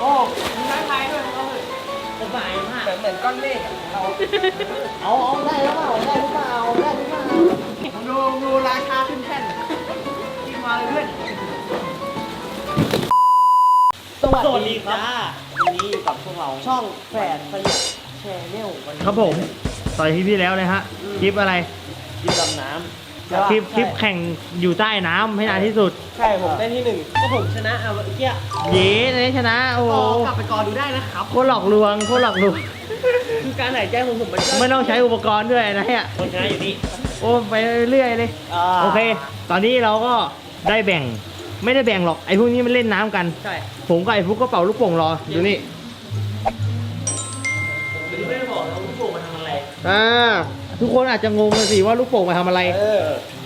โอ้มีไม้ายด้วยเอาเลยสบายมาก เหมือนเหมือนก้อนเมฆอะเราเอาเอาได้แล้วเปล่าได้หรือเปล่าได้หรือเปล่าดูดูราคาขึ้นแท่นกินมาเลยเพื่อนสวัสดีครับวันนี้อยู่กับพวกเราช่องแฝดสยบแชร์แนลครับผมต่อยคลิปที่แล้วเลยฮะคลิปอะไรคลิปดำน้ำ คลิปคลิปแข่งอยู่ใต้น้ำให้นานที่สุด ใช่ผมได้ที่หนึ่งก็ผมชนะเอาเมื่อกี้เย้เลยชนะ โอ้โหกลับไปกอดูได้นะครับ โคตรหลอกลวงโคตรหลอกลวง คือการหายใจของผมมันก็ไม่ต้องใช้อุปกรณ์ด้วยนะเนี่ย คนชนะอยู่นี่โอ้ไปเรื่อยๆเลยโอเค ตอนนี้เราก็ได้แบ่ง ไม่ได้แบ่งหรอก ไอ้พวกนี้มันเล่นน้ำกัน ใช่ผมกับไอ้ฟุกก็เป่าลูกโป่งรอดูนี่ไม่ได้บอกเราลูกโป่งมาทำอะไร อ่า ทุกคนอาจจะงงกันสิว่าลูกโป่งมาทำอะไรเออ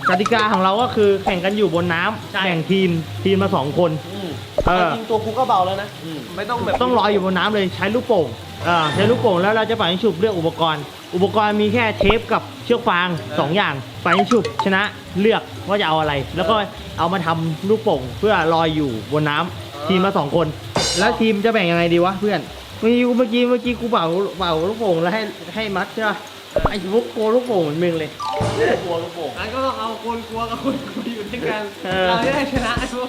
กติกาของเราก็คือแข่งกันอยู่บนน้ำใช่ แบ่งทีมทีมมาสองคน อืมเออ จริงๆตัวคุกก็เบาแล้วนะไม่ต้องแบบต้องลอยอยู่บนน้ำเลยใช้ลูกโป่งอ่าใช้ลูกโป่งแล้วเราจะปั่นฉุบเลือกอุปกรณ์ อุปกรณ์มีแค่เทปกับเชือกฟางสองอย่างปั่นฉุบชนะเลือกว่าจะเอาอะไร แล้วก็เอามาทำลูกโป่งเพื่อลอยอยู่บนน้ำทีมละสองคน แล้วทีมจะแบ่งยังไงดีวะเพื่อนเมื่อกี้เมื่อกี้เมื่อกี้กูเป่าเป่าลูกโป่งแล้วให้ให้มัดใช่ปะ ไอ้ฟุกโกลัวลูกโป่งเหมือนมึงเลย กลัวลูกโป่งงั้นก็ต้องเอาคนกลัวกับคนกลัวอยู่ด้วยกันเออ เราจะได้ชนะไอ้พวก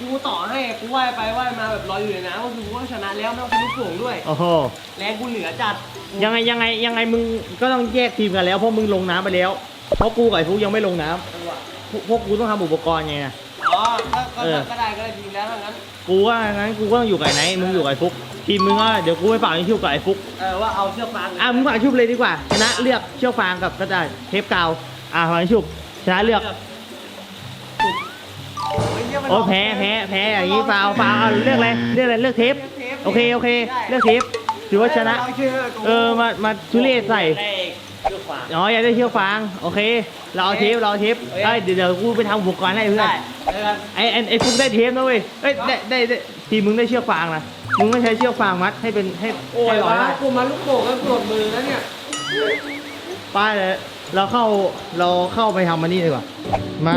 กูต่อให้กูว่ายไปว่ายมาแบบลอยอยู่ในน้ำก็คือกูก็ชนะแล้วไม่ต้องใช้ลูกโป่งด้วย โอ้โห แรงกูเหนือจัดยังไงยังไงยังไงมึงก็ต้องแยกทีมกันแล้วเพราะมึงลงน้ำไปแล้ว เพราะกูกับไอ้ฟุกยังไม่ลงน้ำพวกพวกกูต้องทำอุปกรณ์ไงนะ อ๋อก็ก็เออ ก็ได้ก็ได้ทีมแล้วถ้างั้นกูว่างั้นกูก็ต้องอยู่กับไอ้ไนท์มึงอยู่กับไอ้ฟุก ทีมมึงก็เดี๋ยวกูไปฝากไอ้ชิวกับไอ้ฟุกเออว่าเอาเชือกฟางอะมึงฝากไอ้ชิวเลยดีกว่าชนะเลือกเชือกฟางกับกระดาษเทปกาวอะฝากไอ้ชิวชนะเลือกโอ้แพ้แพ้แพ้อย่างนี้ฟาวฟาวเอาเลือกอะไรเลือกอะไรเลือกเทปโอเคโอเค เลือกเทปถือว่าชนะ เออมามาทุเรศใส่ได้ เชือกฟาง อ๋ออยากได้เชือกฟางโอเค เราเอาเทปเราเอาเทปโอเค เอ้ยเดี๋ยวเดี๋ยวกูไปทำอุปกรณ์ให้เพื่อนได้ได้ครับไอ้ไอ้ไอ้ฟุกได้เทปนะเว้ยเอ้ยได้ได้ได้ทีมมึงได้เชือกฟางนะมึงไม่ใช้เชือกฟางมัดให้เป็นให้โอ้ยให้ร้อยว่าได้ กูมาลูกโป่งก็ปวดมือแล้วเนี่ย ป้าเลยเราเข้าเราเข้าไปทำมันนี่ดีกว่า มา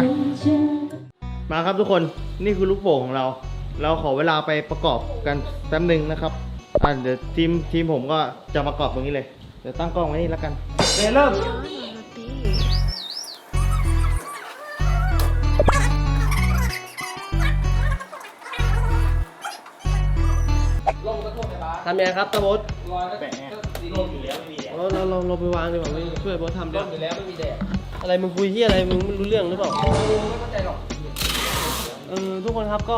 มาครับทุกคนนี่คือลูกโป่งของเรา เราขอเวลาไปประกอบกันแป๊บหนึงนะครับอ่าเดี๋ยวทีมทีมผมก็จะประกอบตรงนี้เลยเดี๋ยวตั้งกล้องไว้นี่แล้วกันเดี๋ยวเริ่มทำยังไงครับตะบดแปะเราเราเราเราไปวางดีกว่าไม่ช่วยบดทำเลยอยู่แล้วไม่มีแดดอะไรมึงคุยที่อะไรมึงไม่รู้เรื่องหรือเปล่าไม่เข้าใจหรอกเออทุกคนครับก็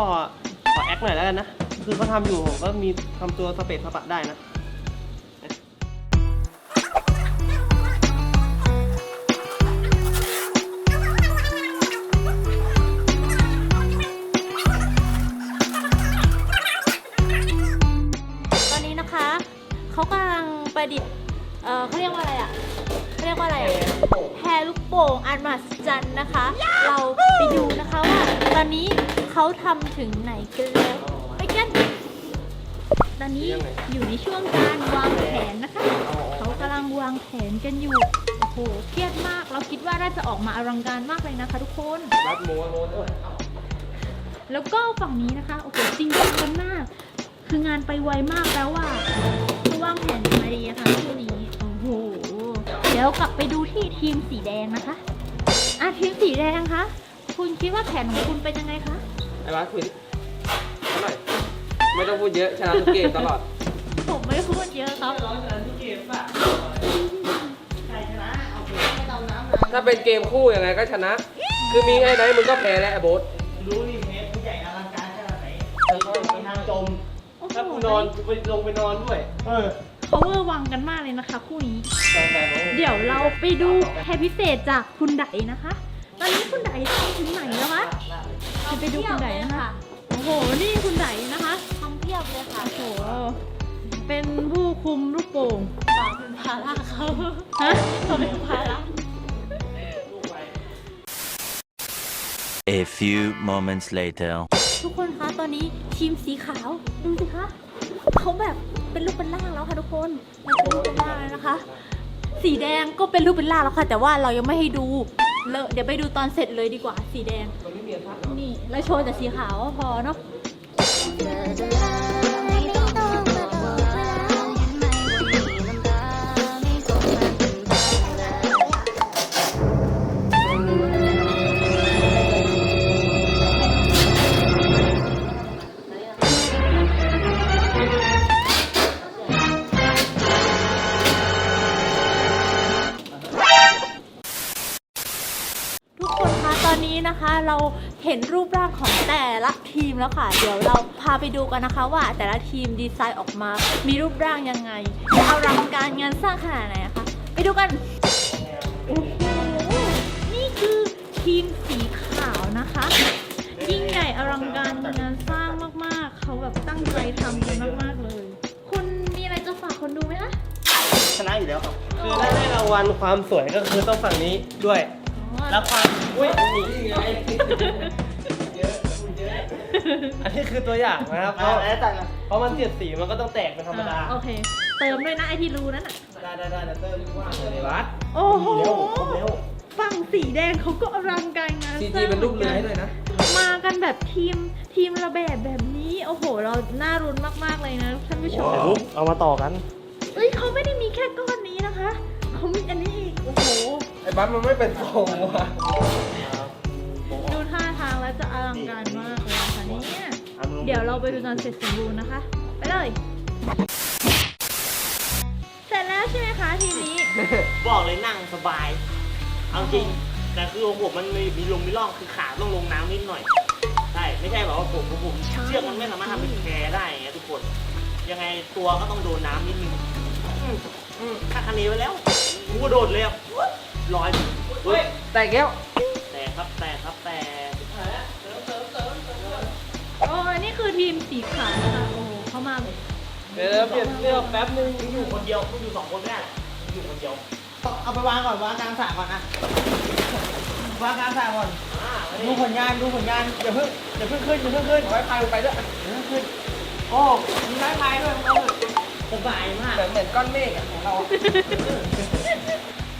ขอแอคหน่อยแล้วกันนะ คือเขาทำอยู่ผมก็มีทำตัวสเปซสปะได้นะ เออเขาเรียกว่าอะไรอะเขาเรียกว่าอะไรอะแพรลูกโป่งอันมหัศจรรย์นะคะ เราไปดูนะคะว่าตอนนี้เขาทำถึงไหนกันแล้ว ไปกัน ตอนนี้อยู่ในช่วงการวางแผนนะคะ เขากำลังวางแผนกันอยู่ โอ้โห เครียดมาก เราคิดว่าน่าจะออกมาอลังการมากเลยนะคะทุกคน รับโมโมด้วยแล้วก็ฝั่งนี้นะคะ โอ้โห จริงจังกันมาก คืองานไปไวมากแล้วว่าเขาวางแผนยังไงดีอะคะช่วงนี้โอ้โห เดี๋ยวกลับไปดูที่ทีมสีแดงนะคะ อะทีมสีแดงคะ คุณคิดว่าแผนของคุณเป็นยังไงคะ ไอ้บ้าสคุยดิเอาหน่อยไม่ต้องพูดเยอะชนะทุกเกมตลอด ผมไม่พูดเยอะครับ ถ้าเป็นเกมคู่ยังไงก็ชนะ คือมีไอ้ไหนมึงก็แพ้แล้วไอ้โบ๊ทรู้นี่เพจผู้ใหญ่อลังการขนาดไหนมีทางจม โอ้โหถ้ากูนอนกูไปลงไปนอนด้วย เออ เขาเวอร์วังกันมากเลยนะคะคู่นี้แฟนๆของผมเดี๋ยวเราไปดูแพรพิเศษจากคุณไดนะคะ ตอนนี้คุณไดทำถึงไหนแล้วคะจะไปดูคุณไดนะคะ โอ้โห นี่คุณไดนะคะทำเพียบเลยค่ะ โอ้โห เป็นผู้คุมลูกโป่งฝากเป็นภาระเขาฮะฝากเป็นภาระ A few moments later. ทุกคนคะ ตอนนี้ทีมสีขาว ดูสิคะเขาแบบ เป็นรูปเป็นร่างแล้วค่ะทุกคนมันเป็นรูปเป็นร่างแล้วนะคะ สีแดงก็เป็นรูปเป็นร่างแล้วค่ะ แต่ว่าเรายังไม่ให้ดูเลอะเดี๋ยวไปดูตอนเสร็จเลยดีกว่า สีแดงนี่เราโชว์แต่สีขาวก็พอเนาะ เราเห็นรูปร่างของแต่ละทีมแล้วค่ะ เดี๋ยวเราพาไปดูกันนะคะว่าแต่ละทีมดีไซน์ออกมา มีรูปร่างยังไงอลังการงานสร้างขนาดไหนนะคะ ไปดูกันโอ้โหนี่คือทีมสีขาวนะคะ ยิ่งใหญ่อลังการงานสร้างมากๆ เขาแบบตั้งใจทำกันมากๆเลย คุณมีอะไรจะฝากคนดูไหมคะชนะอยู่แล้วครับ คือถ้าได้รางวัลความสวยก็คือต้องฝั่งนี้ด้วย แล้วความ อุ้ยนี่ไงอันนี้คือตัวอย่างนะครับ เพราะแล้วแต่ละเพราะมันเสียดสีมันก็ต้องแตกเป็นธรรมดา โอเค เติมด้วยนะไอที่รูนั่นน่ะ ได้ได้ได้เดี๋ยวเติมว่างเลยในวัดโอ้โหเร็วเร็วฝั่งสีแดงเขาก็อลังการงานซีสจีร้างเป็นรูปเรือให้ด้วยนะ มากันแบบทีมทีมระแบบแบบนี้ โอ้โห เราน่ารุ้นมากๆเลยนะท่านผู้ชมเดี๋ยวปุ๊บเอามาต่อกันเอ้ยเขาไม่ได้มีแค่ก้อนนี้นะคะ เขามีอันนี้อีก โอ้โห ไอ้บัสมันไม่เป็นทรงว่ะ งการมากเลยนะคะเนี่ย เดี๋ยวเราไปดูตอนเสร็จสมบูรณ์นะคะ ไปเลย เสร็จแล้วใช่ไหมคะทีมนี้ บอกเลยนั่งสบาย เอาจริง แต่คือของผมมันมีมีลงมีร่องคือขาต้องลงน้ำนิดหน่อย ใช่ ไม่ใช่แบบว่าผมผมผมเชือกมันไม่สามารถทำเป็นแพได้ไงทุกคน ยังไงตัวก็ต้องโดนน้ำนิดนึงอืมอืมคาดคะเนไว้แล้วกูกระโดดเลยอะลอยเฮ้ย แต่แก้วแต่ครับแต่ครับแต่ คือทีมสีขาวนะคะโอ้โหเขามาแบบเดี๋ยวเปลี่ยนเสื้อแป๊บนึงมึงอยู่คนเดียวมึงอยู่สองคนไม่ได้มึงอยู่คนเดียวเอาไปวางก่อนวางกลางสระก่อนนะวางกลางสระก่อนอ่าดูผลงานดูผลงานอย่าเพิ่งอย่าเพิ่งขึ้นอย่าเพิ่งขึ้นไว้พายลงไปด้วยอย่าเพิ่งขึ้นโอ้มีไม้พายด้วยมึงเอาเถอะสบายมากเหมือนเหมือนก้อนเมฆอะของเราอะ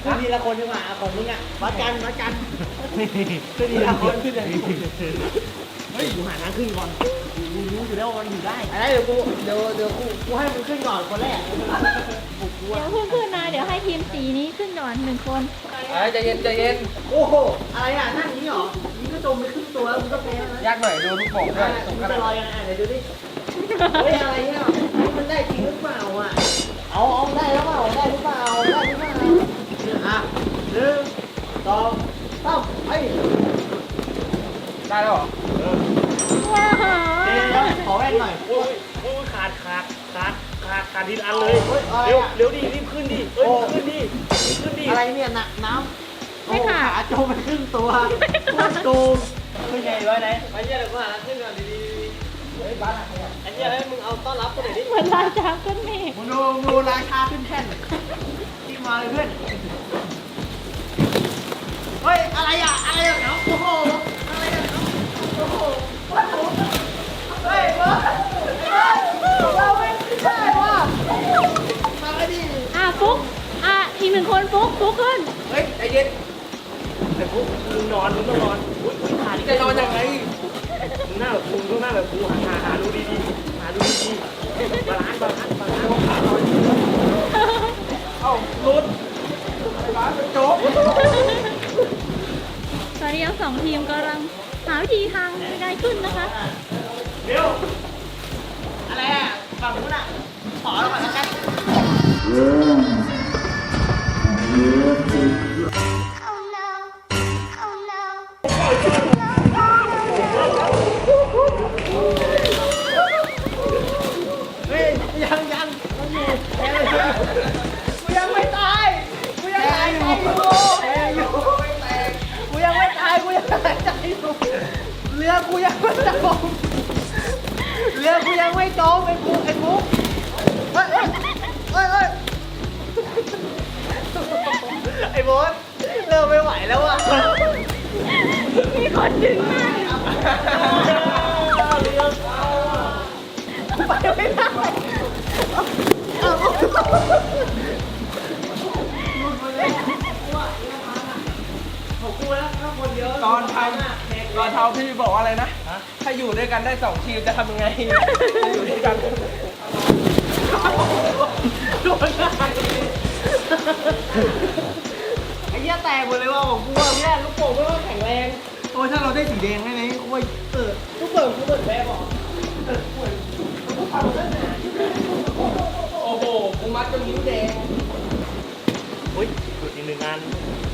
ขึ้นทีละคนดีกว่าของมึงอะวัดกันวัดกันขึ้นทีละคนขึ้นอย่างนี้เฮ้ยกูหาทางขึ้นก่อน กูรู้อยู่แล้วว่ามันอยู่ได้อะไรเดี๋ยวกูเดี๋ยวเดี๋ยวกูกูให้มึงขึ้นก่อนคนแรกกูกลัวเดี๋ยวเพิ่งขึ้นนะ เดี๋ยวให้ทีมสีนี้ขึ้นก่อนหนึ่งคน เอ้ยใจเย็นใจเย็นโอ้โหอะไรอะนั่งอย่างนี้เหรอนี่ก็จมไปครึ่งตัวแล้วมึงก็แพ้แล้วนะยากหน่อยดูลูกโป่งด้วยตรงมึงกระจะดาลอยษยังไงอะเดี๋ยวดูดิเฮ้ยอะไรเนี่ยมันได้จริงหรือเปล่าอะเอาเอาได้แล้วเปล่าได้หรือเปล่าได้หรือเปล่าอะหนึ่งสองสามไปได้แล้วเหรอ ว้าวเดี๋ยว ขอแว่นหน่อย โอ้ยโอ้ยขาดขาดขาดขาดขาดทีละอันเลยเฮ้ยอะไรเร็วอะเร็วดิรีบขึ้นดิเฮ้ยโอ้ ขึ้นดิขึ้นดิอะไรเนี่ยน่ะน้ำไม่ค่ะโอ้ขาโจมไปครึ่งตัวโคตรโกงเป็นไงไว้ไหนไอ้เหี้ยเดี๋ยวกูหาขึ้นก่อนดีๆเฮ้ยบ้านอะไรอะไอ้เหี้ยเฮ้มึงเอาต้อนรับกูหน่อยดิเหมือนราชาต้นเมฆมึงดูมึงดูราชาขึ้นแท่นที่มาเลยเพื่อนเฮ้ยอะไรอะอะไรอะเนาะโอ้โหอะไรอะเนาะโอ้โหเฮ้ยเว้ย เราไม่ได้ว่ะมาดิอะฟุกอะอีกหนึ่งคนฟุกฟุกขึ้น เฮ้ยใจเย็นแต่กูมึงนอนมึงต้องนอนอุ้ยอุ้ยขาดิจะนอนยังไงมึงหน้าแบบมึงต้องหน้าแบบกูหาหาหาดูดีๆหาดูดีๆบาลานซ์บาลานซ์บาลานซ์ขาหน่อยเอ้าลุดอ้บ้าสเป็นโจ๊กตอนนี้ทั้งสองทีมกำลังหาวิธีทางในการขึ้นนะคะเร็วอะไรอะฝั่ง นู้นอะ ขอเราก่อนแล้วกันเฮ้ยยังยังมันอยู่แพ้เลยกูยังไม่ตายกูยังหายใจอยู่แพ้อยู่กูยังไม่ตายกูยังหายใจอยู่เรือกูยังไม่จม เรือกูยังไม่จมไอ้กูไอ้กูเฮ้ยเฮ้ยเฮ้ยเฮ้ยไอ้โบอสเริ่มไม่ไหวแล้วอะมีคนดึงมากเรือไปไม่ได้ตอนทำ ตอนทำพี่บอกว่าอะไรนะถ้ถ้าอยู่ด้วยกันได้สองทีมจะทำยังไงถ้าอยู่ด้วยกันไอ้เหี้ยแตกหมดเลยว่าของกูอะเนี่ยลูกโป่งไม่ว่าแข็งแรง โอ้ยถ้าเราได้สีแดงได้ไหมโอ้ยเออลูกโป่งกูเหมือนแบบบอกโอ้โหกูมัดจนนิ้วแดงอุ้ยจุดอีกหนึ่งอัน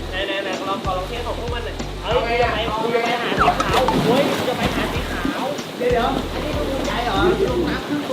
ไหนไหนไหนลองขอลองเทสของพวกมันหน่อย เฮ้ยกูจะไปกูจะไปหาสีขาวโอ้ยกูจะไปหาสีขาว เดี๋ยวเดี๋ยวอันนี้มึงใจเหรอลงน้ำครึ่งต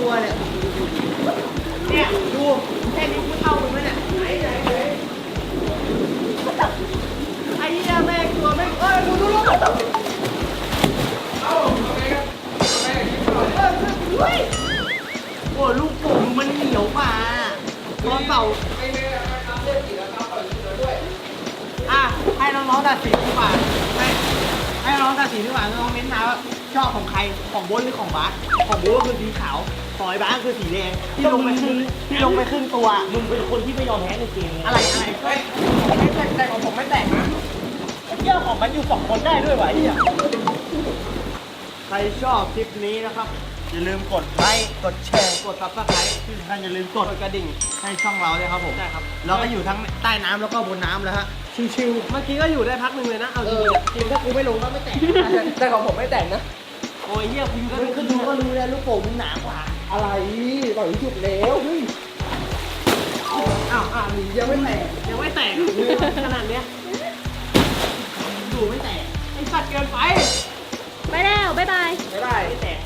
ัวเนี่ย น้องๆตัดสินดีกว่าให้ให้น้องๆตัดสินดีกว่าน้องๆเม้นต์มาว่าชอบของใครของโบนหรือของบาสของโบนก็คือสีขาวของไอ้บาสคือสีแดงที่ลงไปครึ่งที่ลงไปครึ่งตัวมึงเป็นคนที่ไม่ยอมแพ้ในเกมอะไรอะไรเฮ้ยผมไม่แตกแต่ของผมไม่แตกนะเยี่ยของมันอยู่สองคนได้ด้วยวะไอ้เหี้ยใครชอบคลิปนี้นะครับ อย่าลืมกดไลค์กดแชร์กดซับสไครต์ที่สำคัญอย่าลืมกดกระดิ่งให้ช่องเราเลยครับผม ได้ครับ เราก็อยู่ทั้งใต้น้ำแล้วก็บนน้ำแล้วฮะ ชิวเมื่อกี้ก็อยู่ได้พักหนึ่งเลยนะ เอาจริงๆจริงถ้ากูไม่ลงก็ไม่แตกแต่ของผมไม่แตกนะโอ้ยเหี้ยกูอยู่ๆได้ก็เป็นคคืรึ่องดูดูก็ก็รู้แล้วลูกโป่งมึงหนากว่าอะไรปล่อยหยุดแล้วเฮ้ยอ้าวอ่านี่ยังไม่แตกยังไม่แตกขนาดเนี้ยดูไม่แตกไอ้สัตว์เกินไป ไปแล้ว บ๊ายบาย ไม่ได้ ไม่แตก